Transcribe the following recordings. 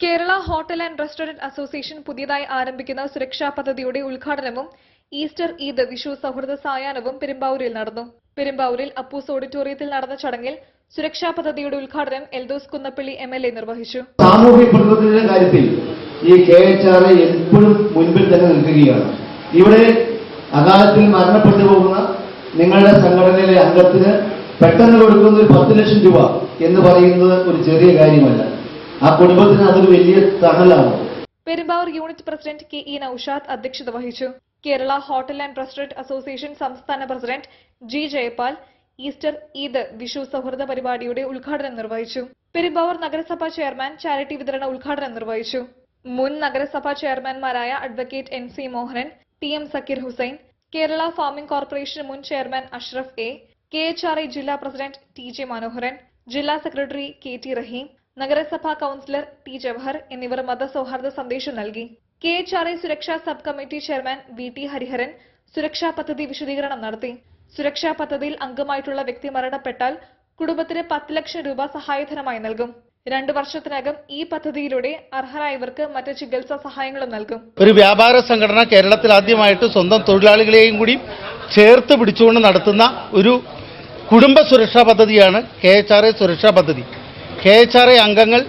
Hotel and restaurant association പുതിയതായി ആരംഭിക്കുന്ന സുരക്ഷാ പദ്ധതിയുടെ ഉദ്ഘാടനവും ഈസ്റ്റർ ഈദ് വിഷു സൗഹൃദ സായാഹ്നവും പെരുമ്പാവൂരിൽ നടന്നു. പെരുമ്പാവൂരിൽ അപ്പൂസ് ഓഡിറ്റോറിയത്തിൽ നടന്ന ചടങ്ങിൽ സുരക്ഷാ പദ്ധതിയുടെ ഉദ്ഘാടനം Eldhose Kunnappilly M L A നിർവഹിച്ചു. സാമൂഹ്യ പ്രതിബദ്ധതയുടെ കാര്യത്തിൽ ഈ കെ എച്ച് ആർ എപ്പോഴും മുൻപിൽ തന്നെ നിൽക്കുകയാണ്. ഇവിടെ അകാലത്തിൽ മരണപ്പെട്ടു പോകുന്ന നിങ്ങളുടെ സംഘടനയിലെ അംഗത്തിന് പെട്ടെന്ന് കൊടുക്കുന്ന ഒരു പത്ത് ലക്ഷം രൂപ എന്ന് പറയുന്നത് ഒരു ചെറിയ കാര്യമല്ല. ആ കുടുംബത്തിന് അതൊരു വലിയ സഹലാണ് Perumbavoor unit president K E Naushad അധ്യക്ഷത വഹിച്ചു. Kerala hotel and restaurant association സംസ്ഥാന president G Jayapal Easter Eid Vishu സൗഹൃദ പരിപാടിയുടെ ഉദ്ഘാടനം നിർവഹിച്ചു. പെരുമ്പാവൂർ നഗരസഭാ ചെയർമാൻ ചാരിറ്റി വിതരണ ഉദ്ഘാടനം നിർവഹിച്ചു. മുൻ നഗരസഭാ ചെയർമാൻമാരായ advocate N C Mohanan T M Zakir Hussain Kerala farming corporation മുൻ chairman Ashraf A K H R I ജില്ലാ പ്രസിഡന്റ് ടി ജെ മനോഹരൻ ജില്ലാ സെക്രട്ടറി കെ ടി റഹീം നഗരസഭാ കൌൺസിലർ ടി ജവഹർ എന്നിവർ മതസൗഹാർദ്ദ സന്ദേശം നൽകി. കെ എച്ച് ആർ ഐ സുരക്ഷാ sub committee chairman V T Hariharan സുരക്ഷാ പദ്ധതി വിശദീകരണം നടത്തി. സുരക്ഷാ പദ്ധതിയിൽ അംഗമായിട്ടുള്ള വ്യക്തി മരണപ്പെട്ടാൽ കുടുംബത്തിന് പത്ത് ലക്ഷം രൂപ സഹായധനമായി നൽകും. രണ്ടു വർഷത്തിനകം ഈ പദ്ധതിയിലൂടെ അർഹരായവർക്ക് മറ്റ് ചികിത്സാ സഹായങ്ങളും നൽകും. ഒരു വ്യാപാര സംഘടന കേരളത്തിൽ ആദ്യമായിട്ട് സ്വന്തം തൊഴിലാളികളെയും കൂടി ചേർത്ത് പിടിച്ചുകൊണ്ട് നടത്തുന്ന ഒരു കുടുംബ സുരക്ഷാ പദ്ധതിയാണ് കെ എച്ച് ആർ സുരക്ഷാ പദ്ധതി. കെ എച്ച് ആർ എ അംഗങ്ങൾ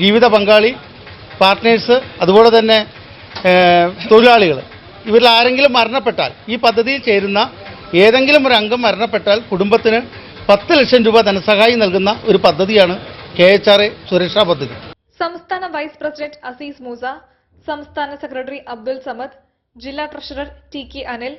ജീവിത പങ്കാളി പാർട്ട്നേഴ്സ് അതുപോലെ തന്നെ തൊഴിലാളികൾ. ഇവരിൽ ആരെങ്കിലും മരണപ്പെട്ടാൽ ഈ പദ്ധതിയിൽ ചേരുന്ന ഏതെങ്കിലും ഒരു അംഗം മരണപ്പെട്ടാൽ കുടുംബത്തിന് പത്ത് ലക്ഷം രൂപ ധനസഹായം നൽകുന്ന ഒരു പദ്ധതിയാണ് കെ എച്ച് ആർ എ സുരക്ഷാ പദ്ധതി. സംസ്ഥാന വൈസ് പ്രസിഡന്റ് അസീസ് മൂസ സംസ്ഥാന സെക്രട്ടറി അബ്ദുൽ സമദ് ജില്ലാ ട്രഷറർ ടി കെ അനിൽ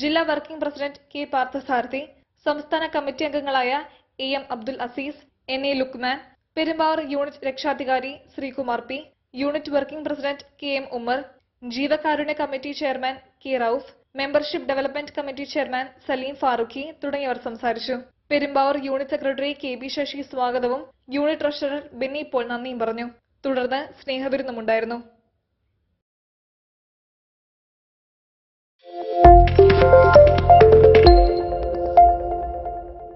ജില്ലാ വർക്കിംഗ് പ്രസിഡന്റ് കെ പാർത്ഥസാരഥി സംസ്ഥാന കമ്മിറ്റി അംഗങ്ങളായ A M Abdul Azeez N A Lukman Perumbavoor unit രക്ഷാധികാരി Sreekumar P unit working president K M Ummer ജീവകാരുണ്യ committee chairman K Rauf membership development committee chairman Saleem Farooqui തുടങ്ങിയവർ സംസാരിച്ചു. Perumbavoor unit secretary K B Sasi സ്വാഗതവും unit treasurer Benny Paul നന്ദിയും പറഞ്ഞു. തുടർന്ന് സ്നേഹവിരുന്നുമുണ്ടായിരുന്നു